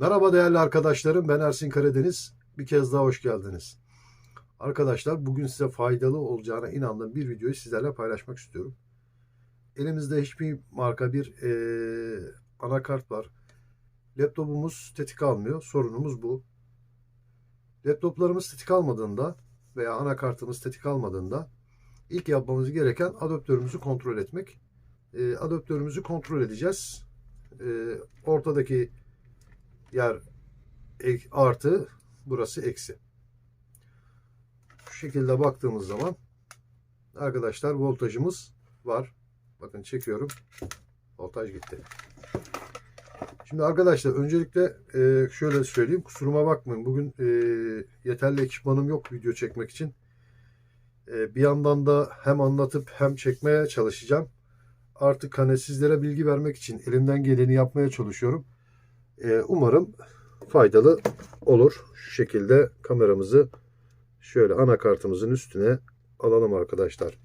Merhaba değerli arkadaşlarım. Ben Ersin Karadeniz. Bir kez daha hoş geldiniz. Arkadaşlar bugün size faydalı olacağına inandığım bir videoyu sizlerle paylaşmak istiyorum. Elimizde hiçbir marka bir eee, anakart var. Laptopumuz tetik almıyor. Sorunumuz bu. Laptoplarımız tetik almadığında veya anakartımız tetik almadığında ilk yapmamız gereken adaptörümüzü kontrol etmek. Eee, adaptörümüzü kontrol edeceğiz. Eee, ortadaki yer artı burası eksi. Şu şekilde baktığımız zaman arkadaşlar voltajımız var. Bakın çekiyorum. Voltaj gitti. Şimdi arkadaşlar öncelikle e, şöyle söyleyeyim. Kusuruma bakmayın. Bugün e, yeterli ekipmanım yok video çekmek için. E, bir yandan da hem anlatıp hem çekmeye çalışacağım. Artık hani sizlere bilgi vermek için elimden geleni yapmaya çalışıyorum. E, umarım faydalı olur. Şu şekilde kameramızı şöyle anakartımızın üstüne alalım arkadaşlar.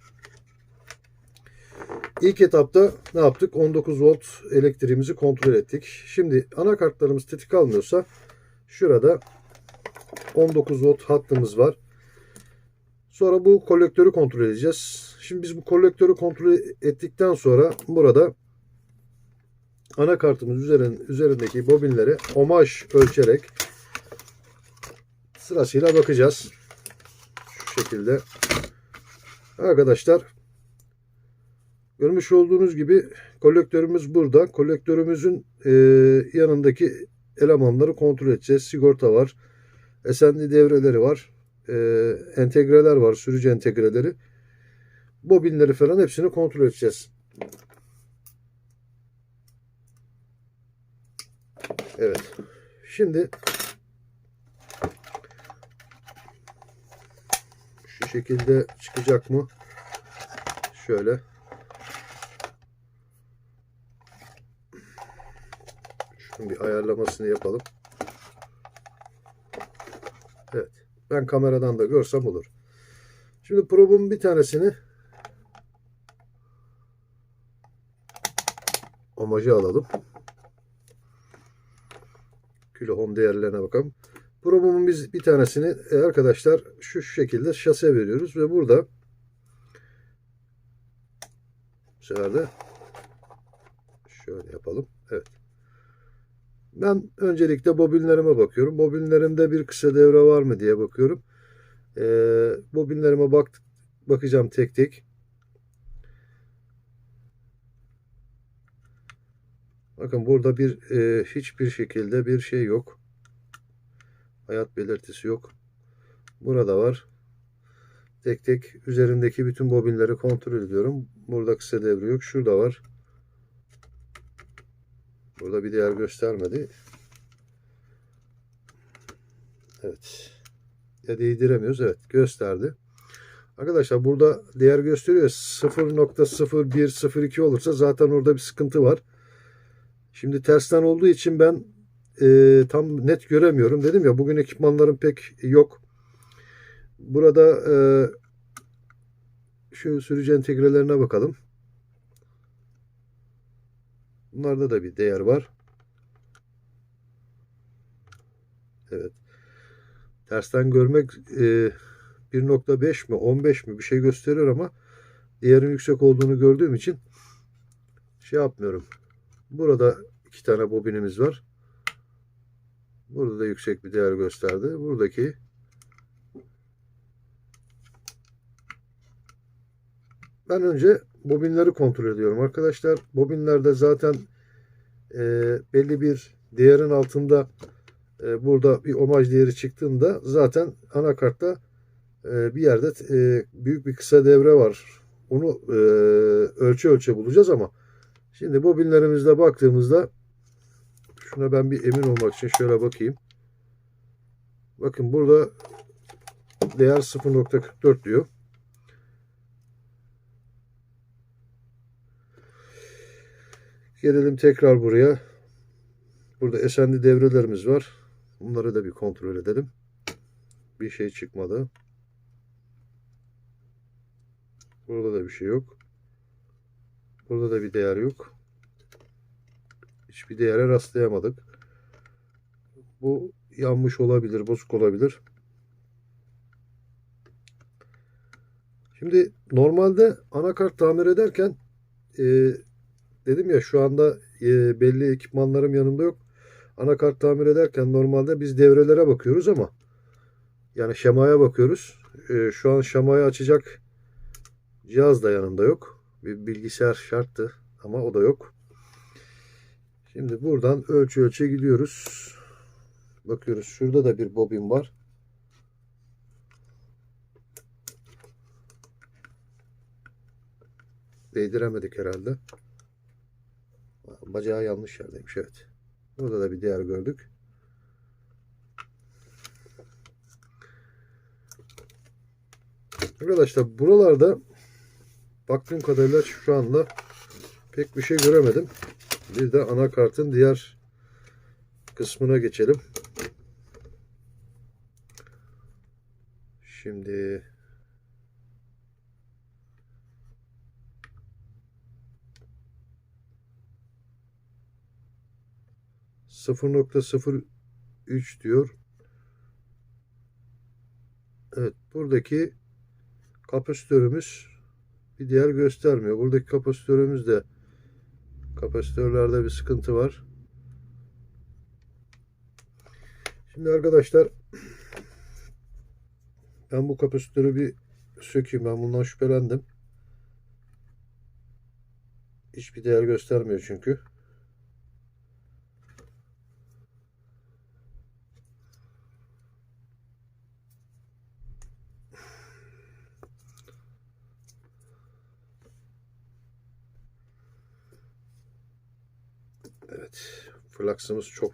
İlk etapta ne yaptık? 19 volt elektriğimizi kontrol ettik. Şimdi anakartlarımız tetik almıyorsa şurada 19 volt hattımız var. Sonra bu kolektörü kontrol edeceğiz. Şimdi biz bu kolektörü kontrol ettikten sonra burada anakartımız üzerin, üzerindeki bobinleri omaj ölçerek sırasıyla bakacağız. Şu şekilde. Arkadaşlar görmüş olduğunuz gibi kolektörümüz burada. Kolektörümüzün e, yanındaki elemanları kontrol edeceğiz. Sigorta var. SND devreleri var. E, entegreler var. Sürücü entegreleri. Bobinleri falan hepsini kontrol edeceğiz. Evet. Şimdi şu şekilde çıkacak mı? Şöyle. Şunun bir ayarlamasını yapalım. Evet. Ben kameradan da görsem olur. Şimdi probun bir tanesini amacı alalım kilo ohm değerlerine bakalım. Probumun biz bir tanesini e, arkadaşlar şu şekilde şase veriyoruz ve burada bu sefer de şöyle yapalım. Evet. Ben öncelikle bobinlerime bakıyorum. Bobinlerimde bir kısa devre var mı diye bakıyorum. Ee, bobinlerime bak bakacağım tek tek. Bakın burada bir e, hiçbir şekilde bir şey yok. Hayat belirtisi yok. Burada var. Tek tek üzerindeki bütün bobinleri kontrol ediyorum. Burada kısa devre yok. Şurada var. Burada bir değer göstermedi. Evet. Ya değdiremiyoruz. Evet gösterdi. Arkadaşlar burada değer gösteriyor. 0.0102 olursa zaten orada bir sıkıntı var. Şimdi tersten olduğu için ben e, tam net göremiyorum. Dedim ya bugün ekipmanlarım pek yok. Burada e, şu sürücü entegrelerine bakalım. Bunlarda da bir değer var. Evet. Tersten görmek e, 1.5 mi 15 mi bir şey gösteriyor ama değerin yüksek olduğunu gördüğüm için şey yapmıyorum. Burada iki tane bobinimiz var. Burada da yüksek bir değer gösterdi. Buradaki ben önce bobinleri kontrol ediyorum arkadaşlar. Bobinlerde zaten e, belli bir değerin altında e, burada bir omaj değeri çıktığında zaten anakartta e, bir yerde e, büyük bir kısa devre var. Onu e, ölçü ölçe bulacağız ama Şimdi bobinlerimizde baktığımızda şuna ben bir emin olmak için şöyle bakayım. Bakın burada değer 0.44 diyor. Gelelim tekrar buraya. Burada esendi devrelerimiz var. Bunları da bir kontrol edelim. Bir şey çıkmadı. Burada da bir şey yok. Burada da bir değer yok. Hiçbir değere rastlayamadık. Bu yanmış olabilir, bozuk olabilir. Şimdi normalde anakart tamir ederken e, dedim ya şu anda e, belli ekipmanlarım yanımda yok. Anakart tamir ederken normalde biz devrelere bakıyoruz ama yani şemaya bakıyoruz. E, şu an şemayı açacak cihaz da yanımda yok. Bir bilgisayar şarttı ama o da yok. Şimdi buradan ölçü ölçe gidiyoruz. Bakıyoruz şurada da bir bobin var. Değdiremedik herhalde. Bacağı yanlış yerdeymiş evet. Burada da bir değer gördük. Arkadaşlar buralarda baktığım kadarıyla şu anda pek bir şey göremedim. Bir de anakartın diğer kısmına geçelim. Şimdi sıfır nokta sıfır üç diyor. Evet buradaki kapasitörümüz bir değer göstermiyor. Buradaki kapasitörümüz de kapasitörlerde bir sıkıntı var. Şimdi arkadaşlar ben bu kapasitörü bir sökeyim. Ben bundan şüphelendim. Hiçbir değer göstermiyor çünkü. Evet. Flaksımız çok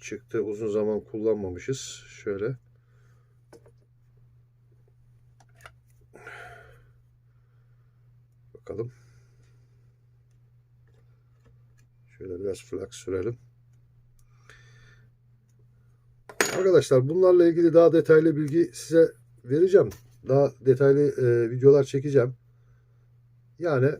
çıktı. Uzun zaman kullanmamışız. Şöyle. Bakalım. Şöyle biraz flaks sürelim. Arkadaşlar bunlarla ilgili daha detaylı bilgi size vereceğim. Daha detaylı e, videolar çekeceğim. Yani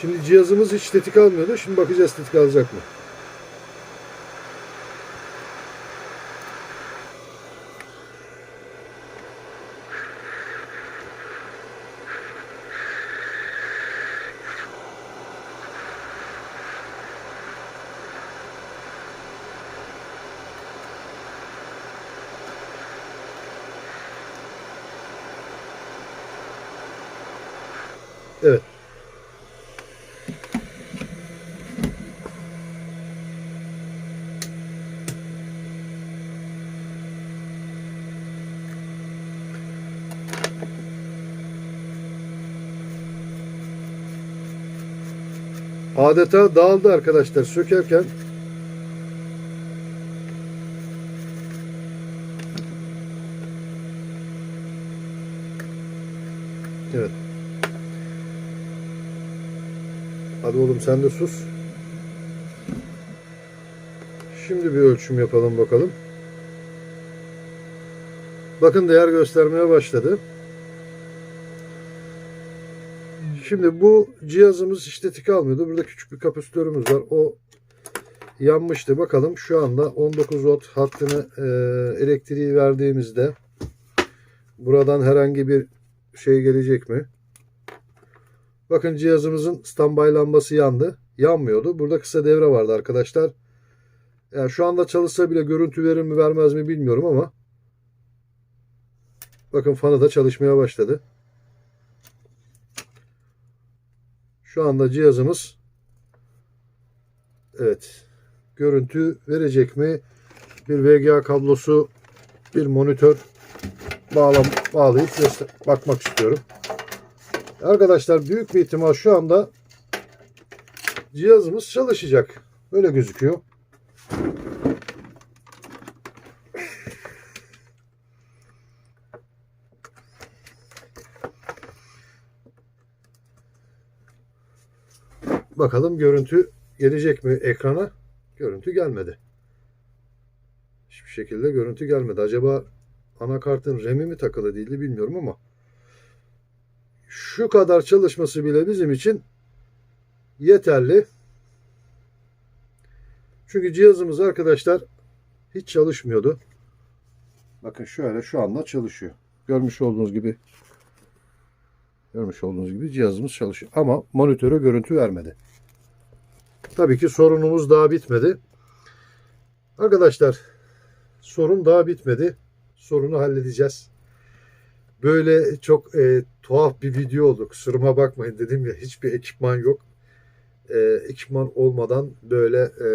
Şimdi cihazımız hiç tetik almıyordu. Şimdi bakacağız tetik alacak mı? Evet. Adeta dağıldı arkadaşlar sökerken. Evet. Hadi oğlum sen de sus. Şimdi bir ölçüm yapalım bakalım. Bakın değer göstermeye başladı. Şimdi bu cihazımız işte tik almıyordu. Burada küçük bir kapasitörümüz var. O yanmıştı. Bakalım şu anda 19 volt hattını e, elektriği verdiğimizde buradan herhangi bir şey gelecek mi? Bakın cihazımızın standby lambası yandı. Yanmıyordu. Burada kısa devre vardı arkadaşlar. Yani şu anda çalışsa bile görüntü verir mi vermez mi bilmiyorum ama bakın fanı da çalışmaya başladı. Şu anda cihazımız evet görüntü verecek mi? Bir VGA kablosu bir monitör bağlam bağlayıp bakmak istiyorum. Arkadaşlar büyük bir ihtimal şu anda cihazımız çalışacak. Böyle gözüküyor. Bakalım görüntü gelecek mi ekrana? Görüntü gelmedi. hiçbir şekilde görüntü gelmedi. Acaba anakartın RAM'i mi takılı değildi bilmiyorum ama şu kadar çalışması bile bizim için yeterli. Çünkü cihazımız arkadaşlar hiç çalışmıyordu. Bakın şöyle şu anda çalışıyor. Görmüş olduğunuz gibi görmüş olduğunuz gibi cihazımız çalışıyor. Ama monitöre görüntü vermedi. Tabii ki sorunumuz daha bitmedi. Arkadaşlar sorun daha bitmedi. Sorunu halledeceğiz. Böyle çok e, tuhaf bir video oldu. Kusuruma bakmayın dedim ya hiçbir ekipman yok. E, ekipman olmadan böyle e,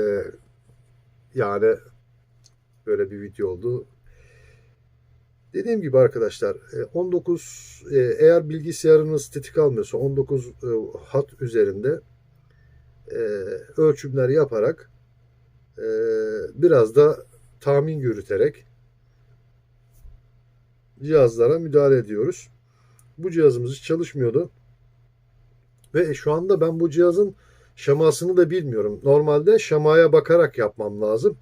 yani böyle bir video oldu. Dediğim gibi arkadaşlar e, 19 e, eğer bilgisayarınız tetik almıyorsa 19 e, hat üzerinde e, ölçümler yaparak e, biraz da tahmin yürüterek cihazlara müdahale ediyoruz. Bu cihazımız hiç çalışmıyordu. Ve şu anda ben bu cihazın şemasını da bilmiyorum. Normalde şemaya bakarak yapmam lazım.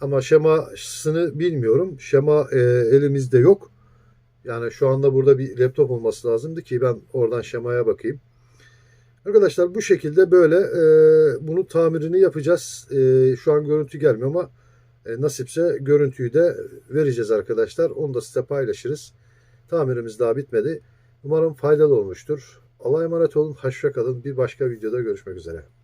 Ama şemasını bilmiyorum. Şema e, elimizde yok. Yani şu anda burada bir laptop olması lazımdı ki ben oradan şemaya bakayım. Arkadaşlar bu şekilde böyle e, bunu tamirini yapacağız. E, şu an görüntü gelmiyor ama e, nasipse görüntüyü de vereceğiz arkadaşlar. Onu da size paylaşırız. Tamirimiz daha bitmedi. Umarım faydalı olmuştur. Allah'a emanet olun. Hoşça kalın. Bir başka videoda görüşmek üzere.